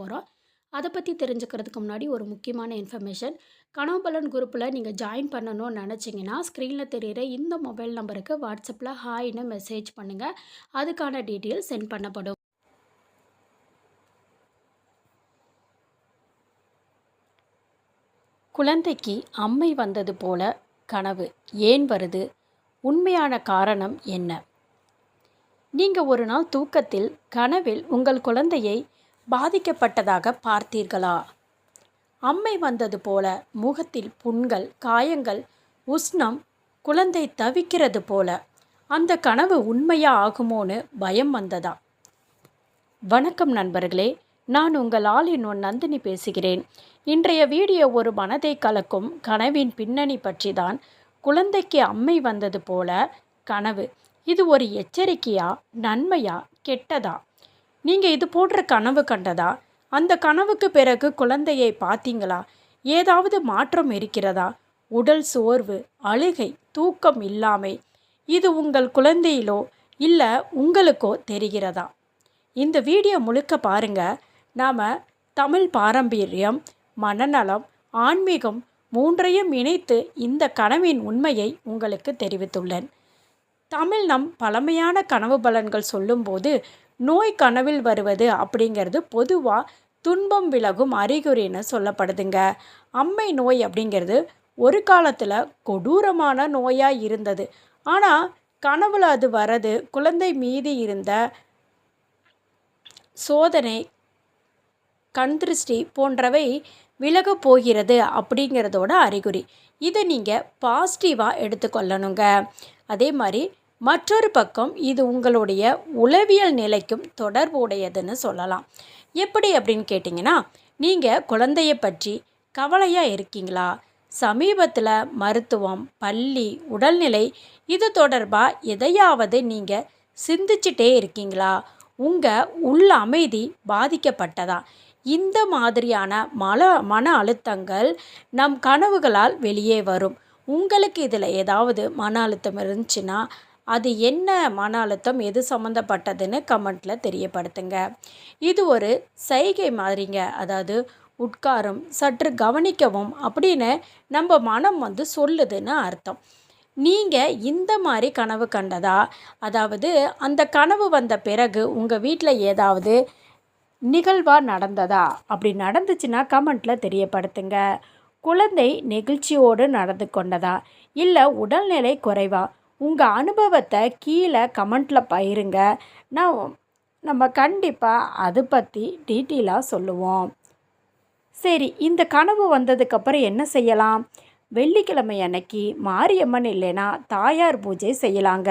போகிறோம் அதை பற்றி தெரிஞ்சுக்கிறதுக்கு முன்னாடி ஒரு முக்கியமான இன்ஃபர்மேஷன் கனவுபலன் குரூப்பில் நீங்கள் ஜாயின் பண்ணணும்னு நினச்சிங்கன்னா ஸ்க்ரீனில் தெரிகிற இந்த மொபைல் நம்பருக்கு வாட்ஸ்அப்பில் ஹாய்னு மெசேஜ் பண்ணுங்கள் அதுக்கான டீட்டெயில் சென்ட் பண்ணப்படும். குழந்தைக்கு அம்மை வந்தது போல கனவு ஏன் வருது? உண்மையான காரணம் என்ன? நீங்கள் ஒரு நாள் தூக்கத்தில் கனவில் உங்கள் குழந்தையை பாதிக்கப்பட்டதாக பார்த்தீர்களா? அம்மை வந்தது போல முகத்தில் புண்கள் காயங்கள் உஷ்ணம் குழந்தை தவிக்கிறது போல. அந்த கனவு உண்மையா ஆகுமோன்னு பயம் வந்ததா? வணக்கம் நண்பர்களே நான் உங்கள் ஆளின் ஒன் நந்தினி பேசுகிறேன். இன்றைய வீடியோ ஒரு மனதை கலக்கும் கனவின் பின்னணி பற்றி தான் குழந்தைக்கு அம்மை வந்தது போல கனவு. இது ஒரு எச்சரிக்கையா நன்மையா கெட்டதா? நீங்கள் இது போன்ற கனவு கண்டதா? அந்த கனவுக்கு பிறகு குழந்தையை பார்த்தீங்களா? ஏதாவது மாற்றம் இருக்கிறதா? உடல் சோர்வு அழுகை தூக்கம் இல்லாமை இது உங்கள் குழந்தையிலோ இல்லை உங்களுக்கோ தெரிகிறதா? இந்த வீடியோ முழுக்க பாருங்க. நாம் தமிழ் பாரம்பரியம் மனநலம் ஆன்மீகம் மூன்றையும் இணைத்து இந்த கனவின் உண்மையை உங்களுக்கு தெரிவித்துள்ளேன். தமிழ் நம் பழமையான கனவு பலன்கள் சொல்லும்போது நோய் கனவில் வருவது அப்படிங்கிறது பொதுவாக துன்பம் விலகும் அறிகுறின்னு சொல்லப்படுதுங்க. அம்மை நோய் அப்படிங்கிறது ஒரு காலத்தில் கொடூரமான நோயாக இருந்தது. ஆனால் கனவுல அது வரது குழந்தை மீது இருந்த சோதனை கண் திருஷ்டி போன்றவை விலக போகிறது அப்படிங்கிறதோட அறிகுறி. இதை நீங்கள் பாசிட்டிவாக எடுத்துக்கொள்ளணுங்க. அதே மாதிரி மற்றொரு பக்கம் இது உங்களுடைய உளவியல் நிலைக்கும் தொடர்புடையதுன்னு சொல்லலாம். எப்படி அப்படின்னு கேட்டிங்கன்னா நீங்கள் குழந்தைய பற்றி கவலையாக இருக்கீங்களா? சமீபத்தில் மருத்துவம் பள்ளி உடல்நிலை இது தொடர்பாக எதையாவது நீங்கள் சிந்திச்சிட்டே இருக்கீங்களா? உங்கள் உள்ள அமைதி பாதிக்கப்பட்டதா? இந்த மாதிரியான மல மன அழுத்தங்கள் நம் கனவுகளால் வெளியே வரும். உங்களுக்கு இதில் ஏதாவது மன அழுத்தம் இருந்துச்சுன்னா அது என்ன மன அழுத்தம் எது சம்மந்தப்பட்டதுன்னு கமெண்ட்டில் தெரியப்படுத்துங்க. இது ஒரு சைகை மாதிரிங்க. அதாவது உட்காரும் சற்று கவனிக்கவும் அப்படின்னு நம்ம மனம் வந்து சொல்லுதுன்னு அர்த்தம். நீங்கள் இந்த மாதிரி கனவு கண்டதா? அதாவது அந்த கனவு வந்த பிறகு உங்கள் வீட்டில் ஏதாவது நிகழ்வாக நடந்ததா? அப்படி நடந்துச்சுன்னா கமெண்ட்டில் தெரியப்படுத்துங்க. குழந்தை நெகிழ்ச்சியோடு நடந்து கொண்டதா? இல்லை உடல்நிலை குறைவா? உங்கள் அனுபவத்தை கீழே கமெண்ட்டில் பயிருங்க நான் நம்ம கண்டிப்பாக அதை பற்றி டீட்டெயிலாக சொல்லுவோம். சரி இந்த கனவு வந்ததுக்கப்புறம் என்ன செய்யலாம்? வெள்ளிக்கிழமை அன்னைக்கு மாரியம்மன் இல்லைன்னா தாயார் பூஜை செய்யலாங்க.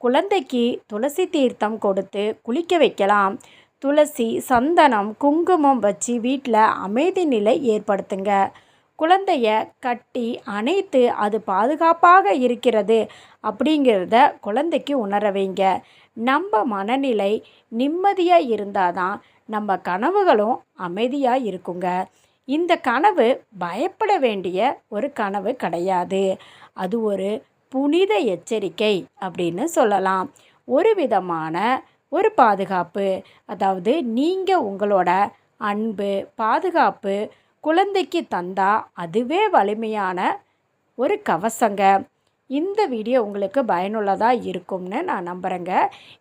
குழந்தைக்கு துளசி தீர்த்தம் கொடுத்து குளிக்க வைக்கலாம். துளசி சந்தனம் குங்குமம் வச்சு வீட்டில் அமைதி நிலை ஏற்படுத்துங்க. குழந்தைய கட்டி அணைத்து அது பாதுகாப்பாக இருக்கிறது அப்படிங்கிறத குழந்தைக்கு உணர வைங்க. நம்ம மனநிலை நிம்மதியாக இருந்தால் தான் நம்ம கனவுகளும் அமைதியாக இருக்குங்க. இந்த கனவு பயப்பட வேண்டிய ஒரு கனவு கிடையாது. அது ஒரு புனித எச்சரிக்கை அப்படின்னு சொல்லலாம். ஒரு விதமான ஒரு பாதுகாப்பு அதாவது நீங்கள் உங்களோட அன்பு பாதுகாப்பு குழந்தைக்கு தந்தா அதுவே வலிமையான ஒரு கவசங்க. இந்த வீடியோ உங்களுக்கு பயனுள்ளதாக இருக்கும்னு நான் நம்புகிறேங்க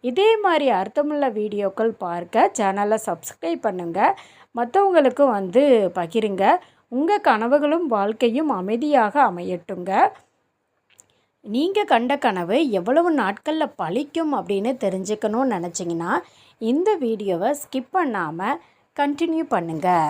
இதே மாதிரி அர்த்தமுள்ள வீடியோக்கள் பார்க்க சேனலை சப்ஸ்கிரைப் பண்ணுங்கள் மற்றவங்களுக்கும் வந்து பகிருங்க. உங்கள் கனவுகளும் வாழ்க்கையும் அமைதியாக அமையட்டுங்க. நீங்கள் கண்ட கனவு எவ்வளவு நாட்களில் பழிக்கும் அப்படின்னு தெரிஞ்சுக்கணும்னு நினச்சிங்கன்னா இந்த வீடியோவை ஸ்கிப் பண்ணாமல் கண்டினியூ பண்ணுங்கள்